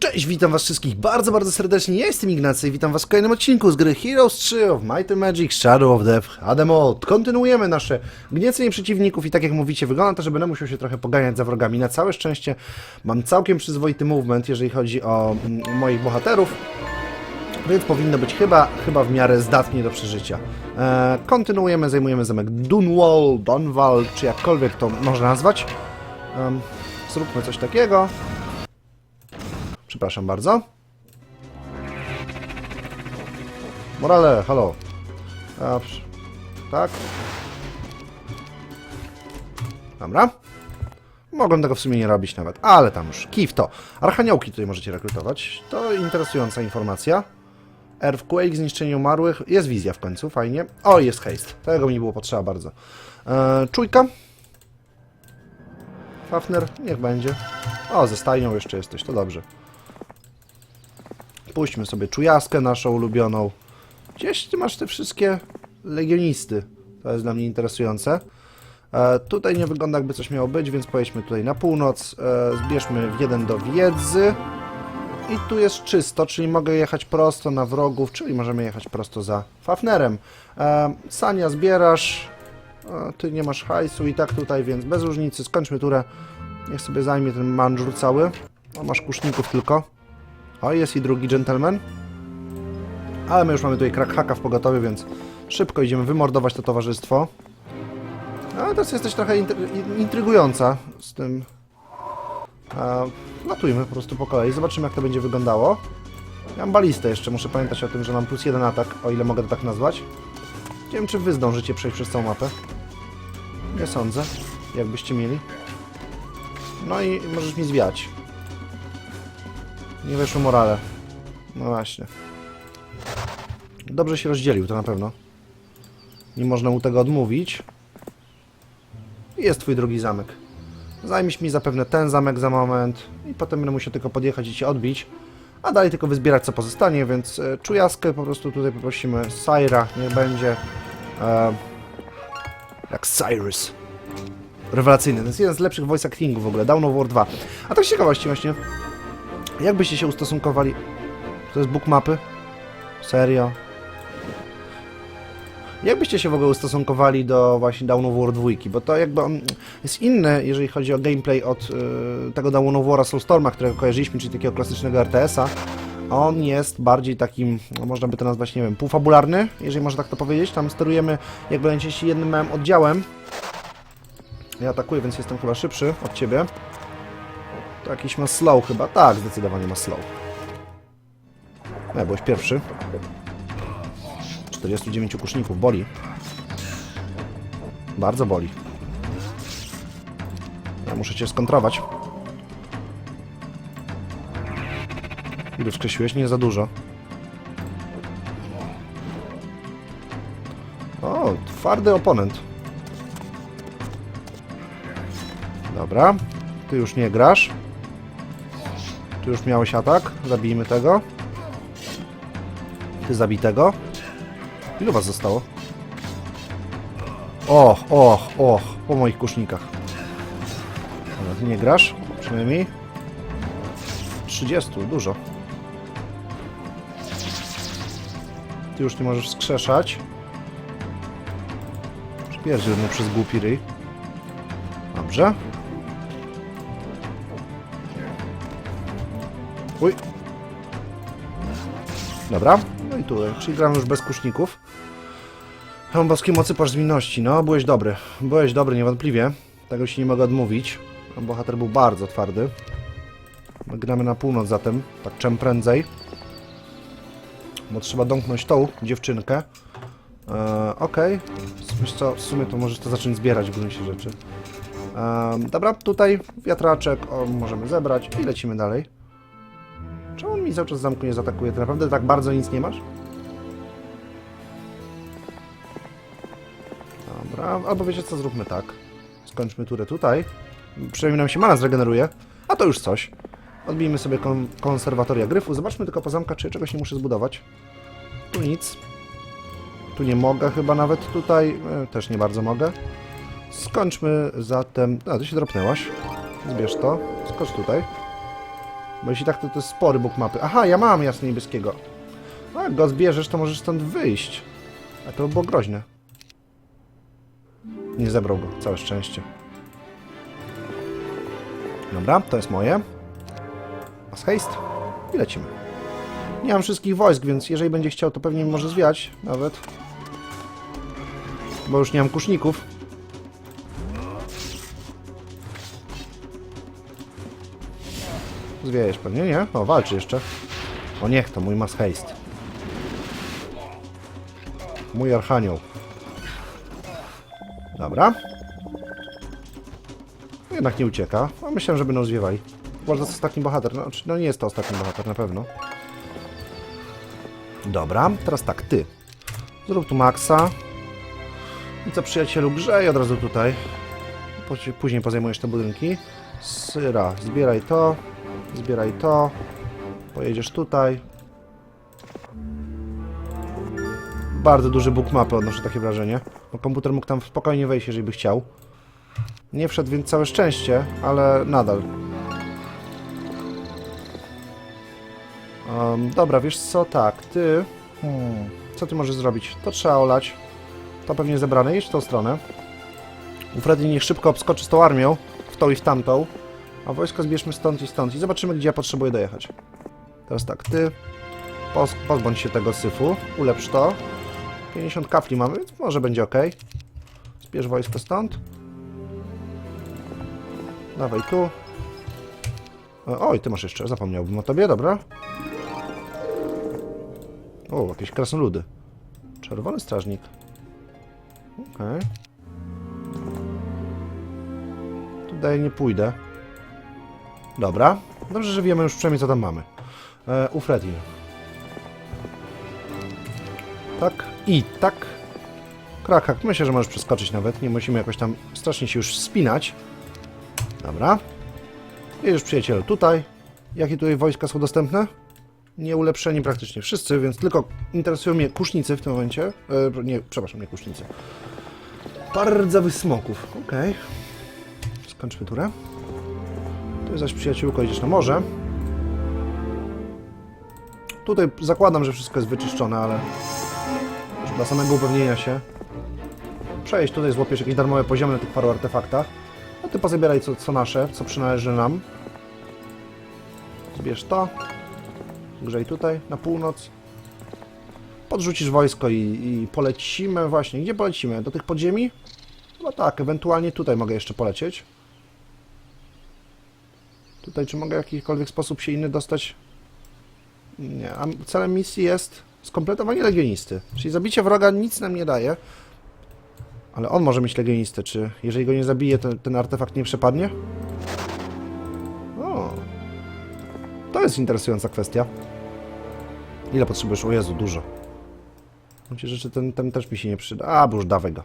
Cześć, witam was wszystkich bardzo, bardzo serdecznie. Ja jestem Ignacy i witam was w kolejnym odcinku z gry Heroes 3 of Might and Magic Shadow of Death Ademod. Kontynuujemy nasze gniecenie przeciwników i tak jak mówicie, wygląda to, że będę musiał się trochę poganiać za wrogami. Na całe szczęście mam całkiem przyzwoity movement, jeżeli chodzi o mm, moich bohaterów. Więc powinno być chyba, chyba w miarę zdatnie do przeżycia. E, kontynuujemy, zajmujemy zamek Dunwall, Dunwall, czy jakkolwiek to można nazwać. Em, zróbmy coś takiego. Przepraszam bardzo. Morale, halo. A, tak. Dobra. Mogłem tego w sumie nie robić nawet, ale tam już. Kif to. Archaniołki tutaj możecie rekrutować. To interesująca informacja. Earthquake, zniszczenie umarłych. Jest wizja w końcu, fajnie. O, jest haste. Tego mi było potrzeba bardzo. E, czujka. Fafner, niech będzie. O, ze stajnią jeszcze jesteś, to dobrze. Puśćmy sobie czujaskę naszą ulubioną. Gdzieś ty masz te wszystkie legionisty. To jest dla mnie interesujące. E, tutaj nie wygląda jakby coś miało być, więc pojedźmy tutaj na północ. E, zbierzmy w jeden do wiedzy. I tu jest czysto, czyli mogę jechać prosto na wrogów, czyli możemy jechać prosto za Fafnerem. E, Sania zbierasz. E, ty nie masz hajsu i tak tutaj, więc bez różnicy. Skończmy turę. Niech sobie zajmie ten mandżur cały. O, masz kuszników tylko. O, jest i drugi gentleman. Ale my już mamy tutaj crack w pogotowie, więc szybko idziemy wymordować to towarzystwo. A teraz jesteś trochę intry- in- intrygująca z tym. A, latujmy po prostu po kolei, zobaczymy jak to będzie wyglądało. Ja mam balistę jeszcze, muszę pamiętać o tym, że mam plus jeden atak, o ile mogę to tak nazwać. Nie wiem, czy wy zdążycie przejść przez całą mapę. Nie sądzę, jakbyście mieli. No i możesz mi zwiać. Nie weszło morale. No właśnie. Dobrze się rozdzielił, to na pewno. Nie można mu tego odmówić. Jest twój drugi zamek. Zajmiesz mi zapewne ten zamek za moment i potem będę musiał tylko podjechać i cię odbić. A dalej tylko wyzbierać co pozostanie, więc e, czujaskę po prostu tutaj poprosimy. Syra, niech będzie. E, jak Cyrus. Rewelacyjny. To jest jeden z lepszych voice actingów w ogóle. Down of War 2. A tak z ciekawości właśnie. Jak byście się ustosunkowali? To jest book mapy? Serio? Jak byście się w ogóle ustosunkowali do właśnie Dawn of War 2? Bo to jakby on jest inny, jeżeli chodzi o gameplay od y, tego Dawn of War'a Soulstorma, którego kojarzyliśmy, czyli takiego klasycznego RTS-a. On jest bardziej takim, no można by to nazwać, nie wiem, półfabularny, jeżeli można tak to powiedzieć. Tam sterujemy jakby najczęściej jednym małym oddziałem. Ja atakuję, więc jestem chyba szybszy od ciebie. Jakiś ma slow chyba. Tak, zdecydowanie ma slow. No, byłeś pierwszy. 49 kuszników, boli. Bardzo boli. Ja muszę cię skontrować. Ile wskrzesiłeś? Nie za dużo. O, twardy oponent. Dobra. Ty już nie grasz. Już miałeś atak. Zabijmy tego. Ty zabij tego. Ilu was zostało? Och, och, och, po moich kusznikach. Dobra, ty nie grasz? Przynajmniej. 30, dużo. Ty już nie możesz skrzeszać. Przypierdziel mnie przez głupi ryj. Dobrze. Uj. Dobra, no i tu, czyli gram już bez kuszników. Mam boskie mocy pasz zwinności. No, byłeś dobry. Byłeś dobry, niewątpliwie. Tego się nie mogę odmówić. Bohater był bardzo twardy. My gramy na północ zatem, tak czym prędzej. Bo trzeba domknąć tą dziewczynkę. Eee, Okej. Wiesz co, w sumie to możesz to zacząć zbierać w gruncie rzeczy. Eee, dobra, tutaj wiatraczek o, możemy zebrać i lecimy dalej. Czemu on mi cały czas z zamku nie zaatakuje? Ty naprawdę tak bardzo nic nie masz? Dobra, albo wiecie co, zróbmy tak. Skończmy turę tutaj. Przynajmniej nam się mana zregeneruje. A to już coś. Odbijmy sobie kon konserwatoria gryfu. Zobaczmy tylko po zamkach, czy czegoś nie muszę zbudować. Tu nic. Tu nie mogę chyba nawet tutaj. E, też nie bardzo mogę. Skończmy zatem... A, ty się dropnęłaś. Zbierz to. Skocz tutaj. Bo jeśli tak, to to jest spory bóg mapy. Aha, ja mam jasno niebieskiego. No, jak go zbierzesz, to możesz stąd wyjść. A to by było groźne. Nie zebrał go, całe szczęście. Dobra, to jest moje. Mass haste i lecimy. Nie mam wszystkich wojsk, więc jeżeli będzie chciał, to pewnie może zwiać nawet. Bo już nie mam kuszników. Zwiejesz pewnie, nie? O, walczy jeszcze. O niech to, mój mass haste. Mój archanioł. Dobra. Jednak nie ucieka. A myślałem, że będą zwiewali. Może to ostatni bohater. No, czy- no nie jest to ostatni bohater, na pewno. Dobra, teraz tak, ty. Zrób tu maksa. I co przyjacielu, grzej od razu tutaj. Później pozajmujesz te budynki. Syra, zbieraj to. Zbieraj to. Pojedziesz tutaj. Bardzo duży bóg mapy, odnoszę takie wrażenie. Bo komputer mógł tam spokojnie wejść, jeżeli by chciał. Nie wszedł, więc całe szczęście, ale nadal. Um, dobra, wiesz co, tak, ty... Hmm, co ty możesz zrobić? To trzeba olać. To pewnie zebrane, idź w tą stronę. Freddy niech szybko obskoczy z tą armią, w tą i w tamtą. A wojsko zbierzmy stąd i stąd i zobaczymy, gdzie ja potrzebuję dojechać. Teraz tak, ty... Poz, pozbądź się tego syfu, ulepsz to. 50 kafli mamy, więc może będzie ok. Zbierz wojsko stąd. Dawaj tu. E, Oj, ty masz jeszcze, zapomniałbym o tobie, dobra. O, jakieś krasnoludy. Czerwony strażnik. Okej. Tutaj nie pójdę. Dobra. Dobrze, że wiemy już przynajmniej co tam mamy. E, u Freddy. Tak i tak. Krakak, myślę, że możesz przeskoczyć nawet. Nie musimy jakoś tam strasznie się już spinać. Dobra. I już przyjaciele tutaj. Jakie tutaj wojska są dostępne? Nieulepszeni praktycznie wszyscy, więc tylko interesują mnie kusznicy w tym momencie. E, nie, przepraszam, nie kusznicy. Bardzo smoków. Okej. Skończmy turę. Tu zaś przyjaciółko idziesz na morze. Tutaj zakładam, że wszystko jest wyczyszczone, ale już dla samego upewnienia się. Przejdź tutaj, złapiesz jakieś darmowe poziomy na tych paru artefaktach. A ty pozabieraj co, co nasze, co przynależy nam. Zbierz to. Grzej tutaj, na północ. Podrzucisz wojsko i, i polecimy właśnie. Gdzie polecimy? Do tych podziemi? No tak, ewentualnie tutaj mogę jeszcze polecieć. Tutaj czy mogę w jakikolwiek sposób się inny dostać? Nie, a celem misji jest skompletowanie legionisty. Czyli zabicie wroga nic nam nie daje. Ale on może mieć legionistę, czy jeżeli go nie zabije, to ten artefakt nie przepadnie? O. To jest interesująca kwestia. Ile potrzebujesz? O Jezu, dużo. Myślę, że ten, ten też mi się nie przyda. A, bo już dawaj go.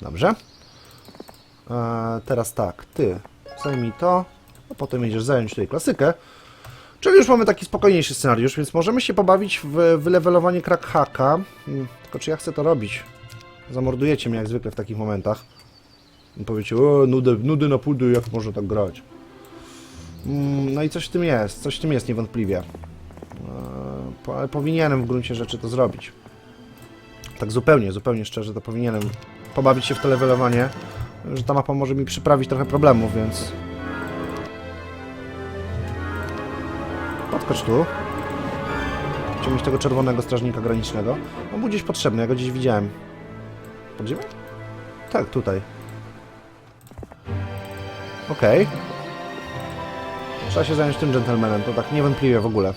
Dobrze. Eee, teraz tak, ty zajmij to, a potem jedziesz zająć tutaj klasykę. Czyli już mamy taki spokojniejszy scenariusz, więc możemy się pobawić w wylewelowanie crack-hacka. Hmm, Tylko czy ja chcę to robić? Zamordujecie mnie jak zwykle w takich momentach. I powiecie, o, nudy, nudy na pudy, jak można tak grać? Mm, No i coś w tym jest, coś w tym jest niewątpliwie. Po- Ale powinienem w gruncie rzeczy to zrobić. Tak zupełnie, zupełnie szczerze, to powinienem pobawić się w to levelowanie, że ta mapa może mi przyprawić trochę problemów, więc... Podskocz tu. Chciałbym tego czerwonego strażnika granicznego. On był gdzieś potrzebny, ja go gdzieś widziałem. Pod ziemią? Tak, tutaj. Okej. Trzeba się zająć tym gentlemanem, to tak niewątpliwie w ogóle.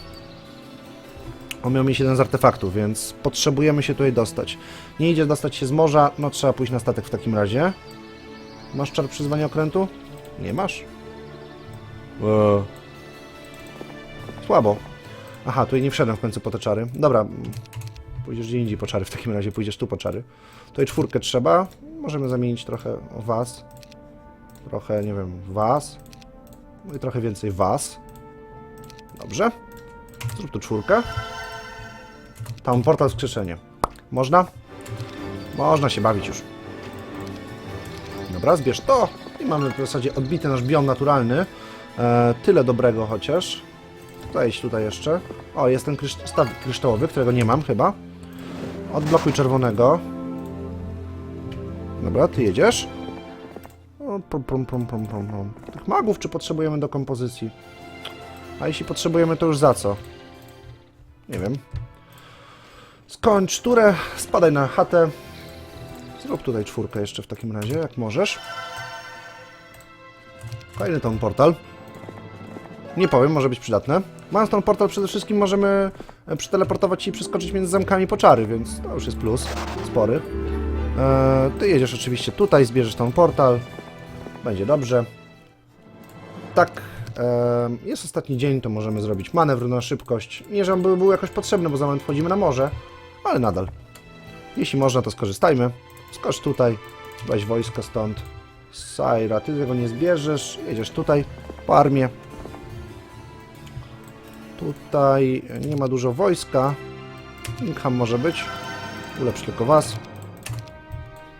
On miał mieć jeden z artefaktów, więc potrzebujemy się tutaj dostać. Nie idzie dostać się z morza, no trzeba pójść na statek w takim razie. Masz czar przyzwania okrętu? Nie masz. Eee. Słabo. Aha, tutaj nie wszedłem w końcu po te czary. Dobra, pójdziesz gdzie indziej po czary, w takim razie pójdziesz tu po czary. Tutaj czwórkę trzeba. Możemy zamienić trochę was. Trochę, nie wiem, was. No i trochę więcej was. Dobrze. Zrób tu czwórkę. Tam portal wskrzeszenie. Można? Można się bawić już. Dobra, zbierz to. I mamy w zasadzie odbity nasz biom naturalny. E, tyle dobrego chociaż. Wejdź tutaj jeszcze. O, jest ten krysz staw kryształowy, którego nie mam chyba. Odblokuj czerwonego. Dobra, ty jedziesz. O, prum, prum, prum, prum, prum, prum. Tych magów czy potrzebujemy do kompozycji? A jeśli potrzebujemy, to już za co? Nie wiem. Skończ turę, spadaj na chatę. Zrób tutaj czwórkę jeszcze w takim razie, jak możesz. Kolejny ton portal. Nie powiem, może być przydatne. Mając ten portal przede wszystkim możemy e, przeteleportować i przeskoczyć między zamkami po czary, więc to już jest plus. Spory. Eee, ty jedziesz oczywiście tutaj, zbierzesz ten portal. Będzie dobrze. Tak, em, jest ostatni dzień, to możemy zrobić manewr na szybkość. Nie, że by był jakoś potrzebny, bo za moment wchodzimy na morze, ale nadal. Jeśli można, to skorzystajmy. Skocz tutaj, weź wojsko stąd. Sajra, ty tego nie zbierzesz, jedziesz tutaj po armię. Tutaj nie ma dużo wojska. Ingham może być. Ulepsz tylko was.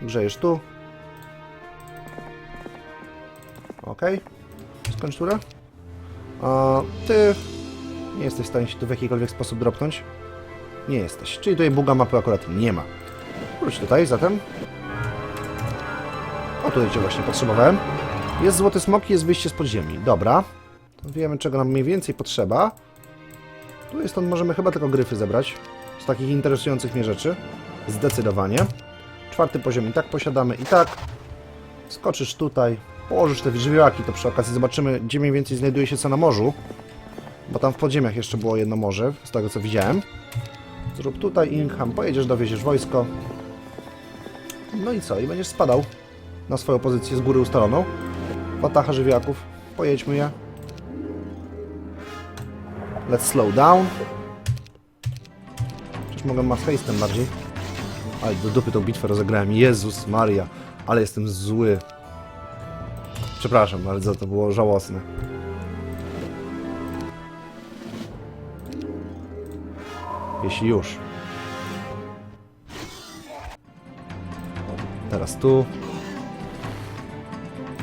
Grzejesz tu. Okej. Skończ turę. A ty nie jesteś w stanie się tu w jakikolwiek sposób dropnąć? Nie jesteś. Czyli tutaj buga mapy akurat nie ma. Wróć tutaj zatem. O, tutaj cię właśnie potrzebowałem. Jest złoty smok i jest wyjście z podziemi. Dobra. Wiemy, czego nam mniej więcej potrzeba. Tu jest stąd możemy chyba tylko gryfy zebrać. Z takich interesujących mnie rzeczy. Zdecydowanie. Czwarty poziom i tak posiadamy, i tak. Skoczysz tutaj, położysz te żywiołaki, to przy okazji zobaczymy, gdzie mniej więcej znajduje się co na morzu. Bo tam w podziemiach jeszcze było jedno morze, z tego co widziałem. Zrób tutaj Ingham, pojedziesz, dowieziesz wojsko. No i co? I będziesz spadał na swoją pozycję z góry ustaloną. Watacha żywiołaków, pojedźmy je. Let's slow down. Przecież mogę mass haste'em bardziej. Ale do dupy tą bitwę rozegrałem. Jezus Maria, ale jestem zły. Przepraszam, ale za to było żałosne. Jeśli już. Teraz tu.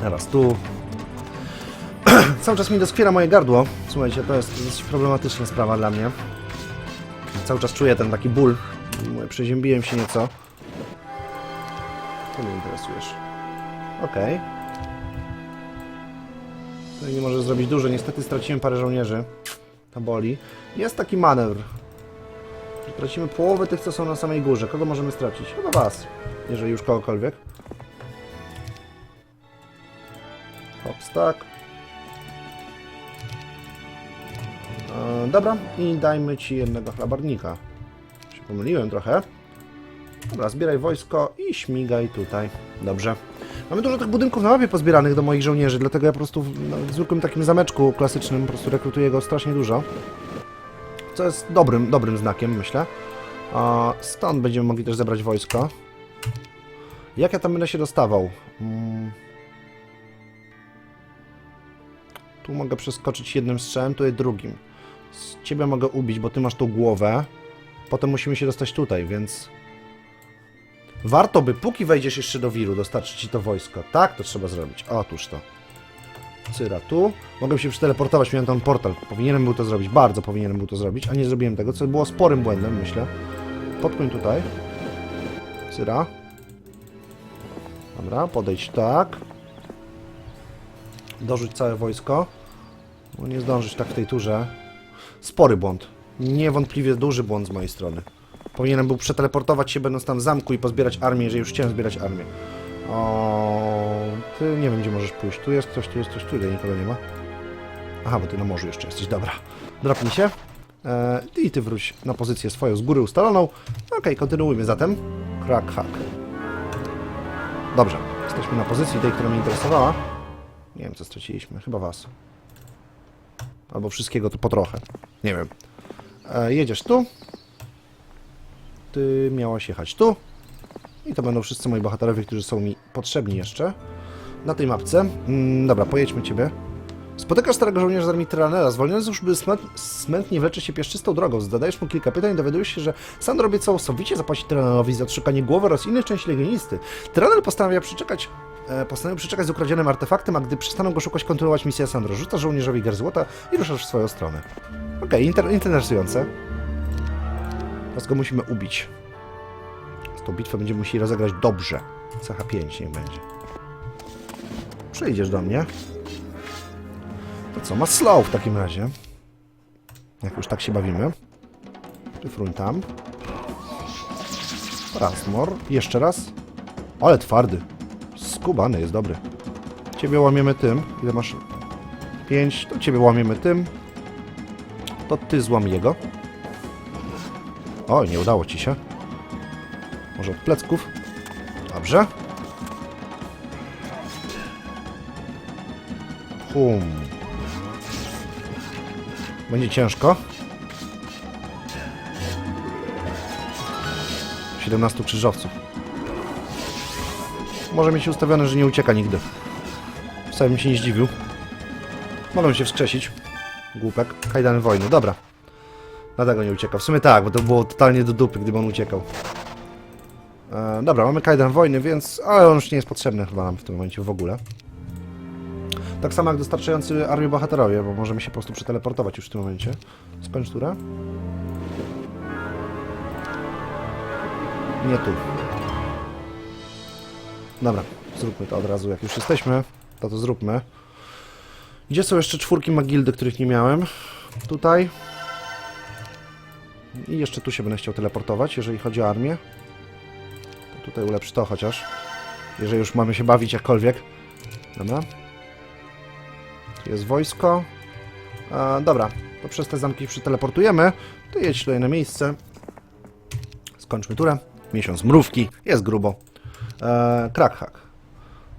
Teraz tu. Cały czas mi doskwiera moje gardło. Słuchajcie, to jest dosyć problematyczna sprawa dla mnie. Cały czas czuję ten taki ból. Przeziębiłem się nieco. To mnie interesujesz. Okej. Tutaj nie może zrobić dużo. Niestety straciłem parę żołnierzy. To boli. Jest taki manewr. Tracimy połowę tych, co są na samej górze. Kogo możemy stracić? Chyba was. Jeżeli już kogokolwiek. Hops, tak. E, dobra, i dajmy ci jednego chlabarnika. Się pomyliłem trochę. Dobra, zbieraj wojsko i śmigaj tutaj. Dobrze. Mamy dużo tych budynków na mapie pozbieranych do moich żołnierzy, dlatego ja po prostu w, no, w zwykłym takim zameczku klasycznym po prostu rekrutuję go strasznie dużo. Co jest dobrym, dobrym znakiem, myślę. A stąd będziemy mogli też zebrać wojsko. Jak ja tam będę się dostawał? Mm. Tu mogę przeskoczyć jednym strzałem, tu jest drugim. Z ciebie mogę ubić, bo ty masz tą głowę. Potem musimy się dostać tutaj, więc... Warto by, póki wejdziesz jeszcze do wiru, dostarczyć ci to wojsko. Tak, to trzeba zrobić. Otóż to. Cyra tu. Mogę się przeteleportować, miałem tam portal. Powinienem był to zrobić, bardzo powinienem był to zrobić, a nie zrobiłem tego, co było sporym błędem, myślę. Podpłyń tutaj. Cyra. Dobra, podejdź tak. Dorzuć całe wojsko. Bo nie zdążyć tak w tej turze. Spory błąd. Niewątpliwie duży błąd z mojej strony. Powinienem był przeteleportować się, będąc tam w zamku i pozbierać armię, jeżeli już chciałem zbierać armię. O, ty nie wiem, gdzie możesz pójść. Tu jest ktoś, tu jest ktoś, tu ile nikogo nie ma. Aha, bo ty na morzu jeszcze jesteś, dobra. Dropnij się. E, I ty wróć na pozycję swoją z góry ustaloną. Okej, kontynuujmy zatem. Crack hack. Dobrze, jesteśmy na pozycji tej, która mnie interesowała. Nie wiem, co straciliśmy. Chyba was. Albo wszystkiego to po trochę. Nie wiem. E, jedziesz tu. Ty miałaś jechać tu. I to będą wszyscy moi bohaterowie, którzy są mi potrzebni jeszcze. Na tej mapce. Mm, dobra, pojedźmy ciebie. Spotykasz starego żołnierza z armii Tyranela. Zwolniony z służby smęt, smętnie wlecze się pieszczystą drogą. Zadajesz mu kilka pytań i dowiadujesz się, że Sandor obiecał sowicie zapłacić Tyranelowi za odszukanie głowy oraz innych części legionisty. Tyranel postanawia przeczekać e, postanowił przeczekać z ukradzionym artefaktem, a gdy przestaną go szukać, kontynuować misję Sandro. Rzuca żołnierzowi gar złota i ruszasz w swoją stronę. Okej, inter interesujące. Teraz go musimy ubić. Z tą bitwę będziemy musieli rozegrać dobrze. CH5 niech będzie. Przyjdziesz do mnie. To co, ma slow w takim razie. Jak już tak się bawimy. Tyfruń tam. Rasmor. Jeszcze raz. Ale twardy. Skubany jest dobry. Ciebie łamiemy tym. Ile masz? Pięć. To ciebie łamiemy tym. To ty złam jego. Oj, nie udało ci się. Może od plecków. Dobrze. Hum. Będzie ciężko. 17 krzyżowców. Może mieć ustawione, że nie ucieka nigdy. Wcale bym się nie zdziwił. Mogą się wskrzesić. Głupek. Kajdany wojny. Dobra. Dlatego nie uciekał. W sumie tak, bo to było totalnie do dupy, gdyby on uciekał. E, dobra, mamy kajdan wojny, więc... Ale on już nie jest potrzebny chyba nam w tym momencie w ogóle. Tak samo jak dostarczający armię bohaterowie, bo możemy się po prostu przeteleportować już w tym momencie. Skończ turę. Nie tu. Dobra, zróbmy to od razu, jak już jesteśmy, to to zróbmy. Gdzie są jeszcze czwórki Magildy, których nie miałem? Tutaj. I jeszcze tu się będę chciał teleportować, jeżeli chodzi o armię. To tutaj ulepszy to chociaż. Jeżeli już mamy się bawić jakkolwiek. Dobra. Jest wojsko. E, dobra, to przez te zamki się przeteleportujemy. To jedź tutaj na miejsce. Skończmy turę. Miesiąc mrówki. Jest grubo. E, Krakhack.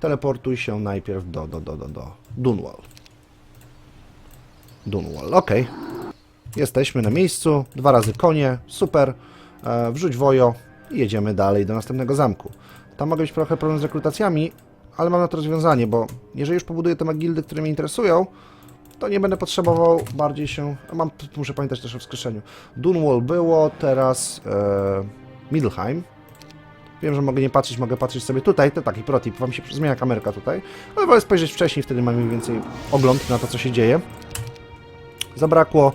Teleportuj się najpierw do, do, do, do, do Dunwall. Dunwall, ok. Jesteśmy na miejscu. Dwa razy konie. Super. E, wrzuć wojo i jedziemy dalej do następnego zamku. Tam mogę mieć trochę problem z rekrutacjami, ale mam na to rozwiązanie, bo jeżeli już pobuduję te gildy, które mnie interesują, to nie będę potrzebował bardziej się... Mam, muszę pamiętać też o wskrzeszeniu. Dunwall było, teraz e, Middleheim. Wiem, że mogę nie patrzeć, mogę patrzeć sobie tutaj, to taki protip, wam się zmienia kamerka tutaj, ale wolę spojrzeć wcześniej, wtedy mamy mniej więcej ogląd na to, co się dzieje. Zabrakło,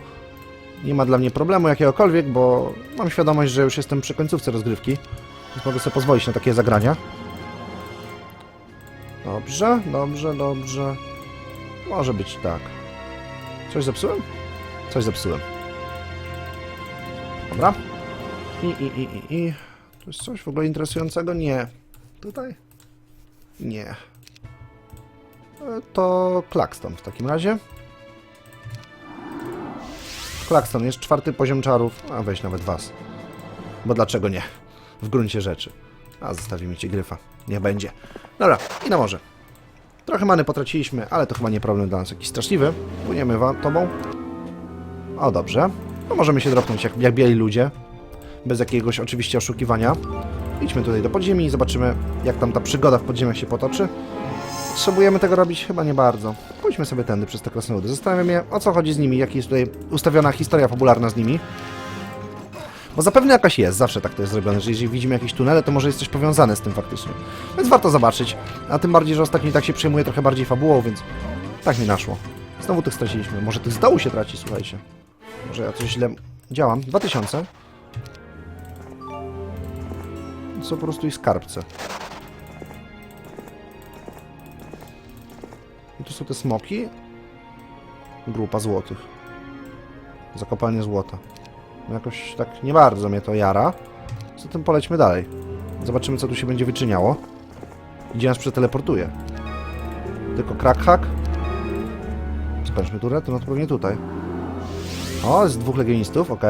nie ma dla mnie problemu jakiegokolwiek, bo mam świadomość, że już jestem przy końcówce rozgrywki, więc mogę sobie pozwolić na takie zagrania. Dobrze, dobrze, dobrze. Może być tak. Coś zepsułem? Coś zepsułem. Dobra. I, i, i, i, i. To jest coś w ogóle interesującego? Nie. Tutaj? Nie. E, To Klaxton w takim razie. Klaxton jest czwarty poziom czarów, a weź nawet was. Bo dlaczego nie? W gruncie rzeczy. A zostawimy ci gryfa. Niech będzie. Dobra, i na morze. Trochę many potraciliśmy, ale to chyba nie problem dla nas jakiś straszliwy. Płyniemy wam tobą. O, dobrze. No możemy się dropnąć jak, jak biali ludzie. Bez jakiegoś oczywiście oszukiwania. Idźmy tutaj do podziemi i zobaczymy, jak tam ta przygoda w podziemiach się potoczy. Potrzebujemy tego robić? Chyba nie bardzo. Pójdźmy sobie tędy przez te krasnoludy. Zastanawiam się, o co chodzi z nimi, jaka jest tutaj ustawiona historia fabularna z nimi. Bo zapewne jakaś jest, zawsze tak to jest zrobione, że jeżeli widzimy jakieś tunele, to może jest coś powiązane z tym faktycznie. Więc warto zobaczyć. A tym bardziej, że ostatnio i tak się przejmuje trochę bardziej fabułą, więc tak mi naszło. Znowu tych straciliśmy. Może tych z dołu się traci, słuchajcie. Może ja coś źle działam. 2000. To są po prostu ich skarbce. I tu są te smoki. Grupa złotych. Zakopanie złota. Jakoś tak nie bardzo mnie to jara. Zatem polećmy dalej. Zobaczymy, co tu się będzie wyczyniało. Gdzie nas przeteleportuje. Tylko crackhack. Skończmy turę, to no to pewnie tutaj. O, jest dwóch legionistów, ok.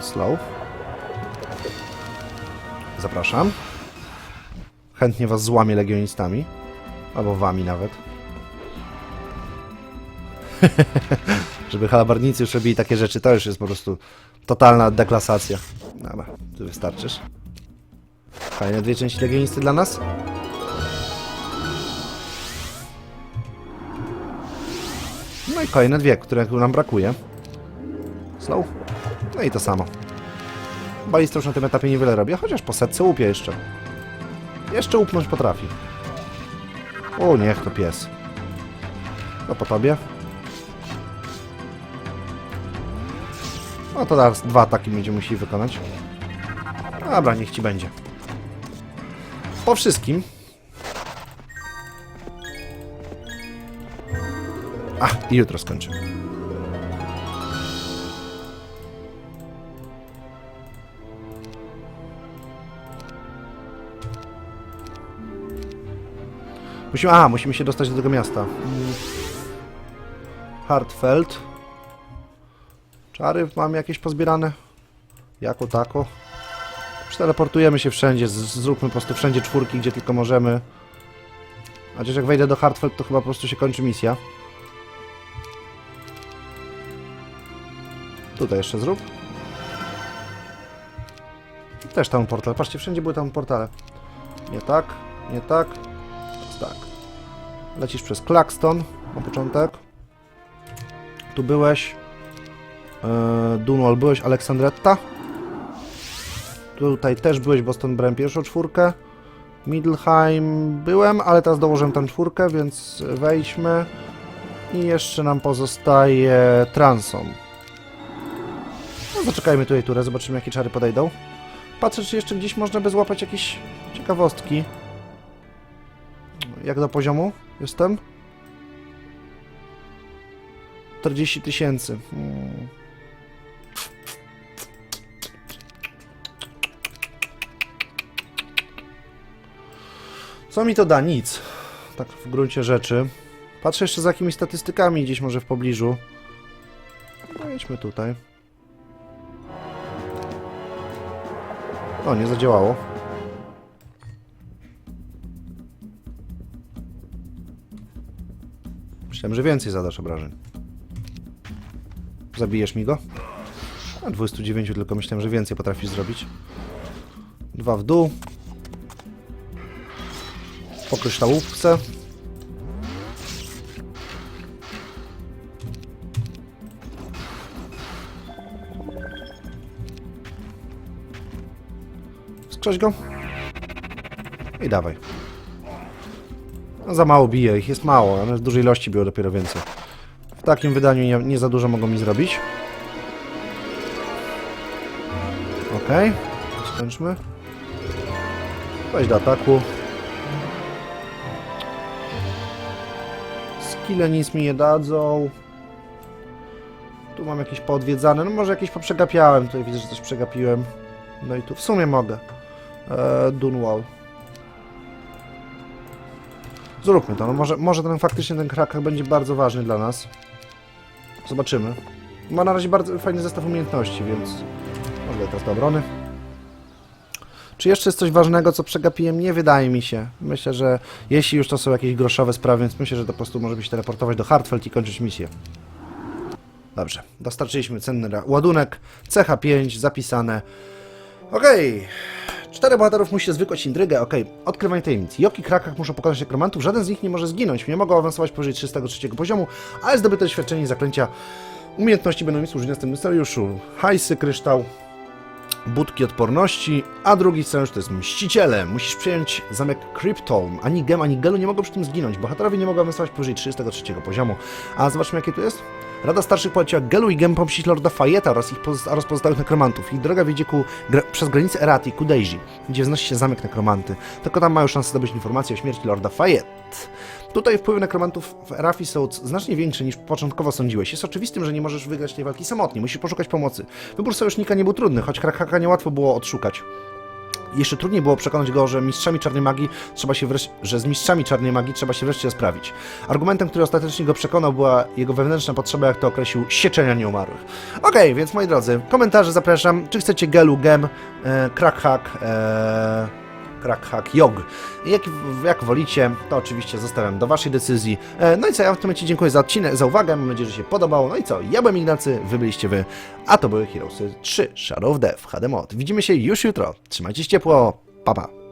Slow. Zapraszam. Chętnie was złamię legionistami. Albo wami nawet. Żeby halabarnicy już robili takie rzeczy, to już jest po prostu totalna deklasacja. Dobra, ty wystarczysz. Fajne dwie części legionisty dla nas. No i kolejne dwie, które nam brakuje. Slow. No i to samo. Balista już na tym etapie niewiele robi, chociaż po setce łupie jeszcze. Jeszcze łupnąć potrafi. O, niech to pies. No po tobie. No to teraz dwa ataki będzie musieli wykonać. Dobra, niech ci będzie. Po wszystkim. A, i jutro skończę. Musimy, a, musimy się dostać do tego miasta. Mm. Hartfeld. Czary mamy jakieś pozbierane? Jako tako. Przeteleportujemy się wszędzie, zróbmy po prostu wszędzie czwórki, gdzie tylko możemy. Chociaż jak wejdę do Hartfeld, to chyba po prostu się kończy misja. Tutaj jeszcze zrób. I Też tam portal. Patrzcie, wszędzie były tam portale. Nie tak, nie tak. Tak. Lecisz przez Claxton na początek. Tu byłeś. Yy, Dunwall byłeś, Aleksandretta. Tutaj też byłeś, Boston brałem pierwszą czwórkę. Middleheim byłem, ale teraz dołożyłem tam czwórkę, więc wejdźmy. I jeszcze nam pozostaje Transom. No zaczekajmy tutaj turę, zobaczymy jakie czary podejdą. Patrzę, czy jeszcze gdzieś można by złapać jakieś ciekawostki. Jak do poziomu jestem? 40 tysięcy. Hmm. Co mi to da? Nic. Tak w gruncie rzeczy. Patrzę jeszcze za jakimiś statystykami gdzieś może w pobliżu. No tutaj. O, nie zadziałało. Myślałem, że więcej zadasz obrażeń. Zabijesz mi go? A 29 tylko myślałem, że więcej potrafisz zrobić. Dwa w dół. Po kryształówce. Skrzeć go. I dawaj. No, za mało bije, ich jest mało, one w dużej ilości biło dopiero więcej. W takim wydaniu nie, nie za dużo mogą mi zrobić. Okej, skończmy. Weź do ataku. Skille nic mi nie dadzą. Tu mam jakieś poodwiedzane, no może jakieś poprzegapiałem, tutaj widzę, że coś przegapiłem. No i tu w sumie mogę. Eee, Dunwall. Zróbmy to, no może, może ten faktycznie ten krakach będzie bardzo ważny dla nas. Zobaczymy. Ma na razie bardzo fajny zestaw umiejętności, więc może teraz do obrony. Czy jeszcze jest coś ważnego, co przegapiłem? Nie wydaje mi się. Myślę, że jeśli już to są jakieś groszowe sprawy, więc myślę, że to po prostu możemy się teleportować do Hartfeld i kończyć misję. Dobrze, dostarczyliśmy cenny ładunek, CH5 zapisane. Okej, czterech bohaterów musi zwykłać intrygę, okej. Odkrywanie tajemnic. Joki Krakach muszą pokonać nekromantów, żaden z nich nie może zginąć, nie mogą awansować powyżej 33 poziomu, ale zdobyte doświadczenie i zaklęcia umiejętności będą mi służyć następnym scenariuszu. Hajsy, kryształ, budki odporności, a drugi scenariusz to jest Mściciele. Musisz przyjąć zamek Cryptolm. Ani Gem, ani Gelu nie mogą przy tym zginąć. Bohaterowie nie mogą awansować powyżej 33 poziomu. A zobaczmy jakie tu jest. Rada Starszych poleciła Gelu i Gem pomścić Lorda Fayeta oraz ich pozosta- oraz pozostałych nekromantów. Ich droga wiedzie ku, gra, przez granicę Erati, ku Deiji, gdzie wznosi się zamek nekromanty. Tylko tam mają szansę zdobyć informacje o śmierci Lorda Fayette. Tutaj wpływy nekromantów w Erafi są znacznie większe niż początkowo sądziłeś. Jest oczywistym, że nie możesz wygrać tej walki samotnie, musisz poszukać pomocy. Wybór sojusznika nie był trudny, choć Krakaka niełatwo było odszukać. Jeszcze trudniej było przekonać go, że mistrzami czarnej magii trzeba się wreszcie, że z mistrzami czarnej magii trzeba się wreszcie rozprawić. Argumentem, który ostatecznie go przekonał, była jego wewnętrzna potrzeba, jak to określił, sieczenia nieumarłych. Okej, więc moi drodzy, komentarze zapraszam. Czy chcecie gelu, gem, e, crackhack, e, crackhack, jog. Jak, jak wolicie, to oczywiście zostawiam do waszej decyzji. E, no i co, ja w tym momencie dziękuję za odcinek, za uwagę, mam nadzieję, że się podobało. No i co, ja byłem Ignacy, wy byliście wy, a to były Heroesy 3 Shadow of Death HD Mod. Widzimy się już jutro. Trzymajcie się ciepło, pa pa.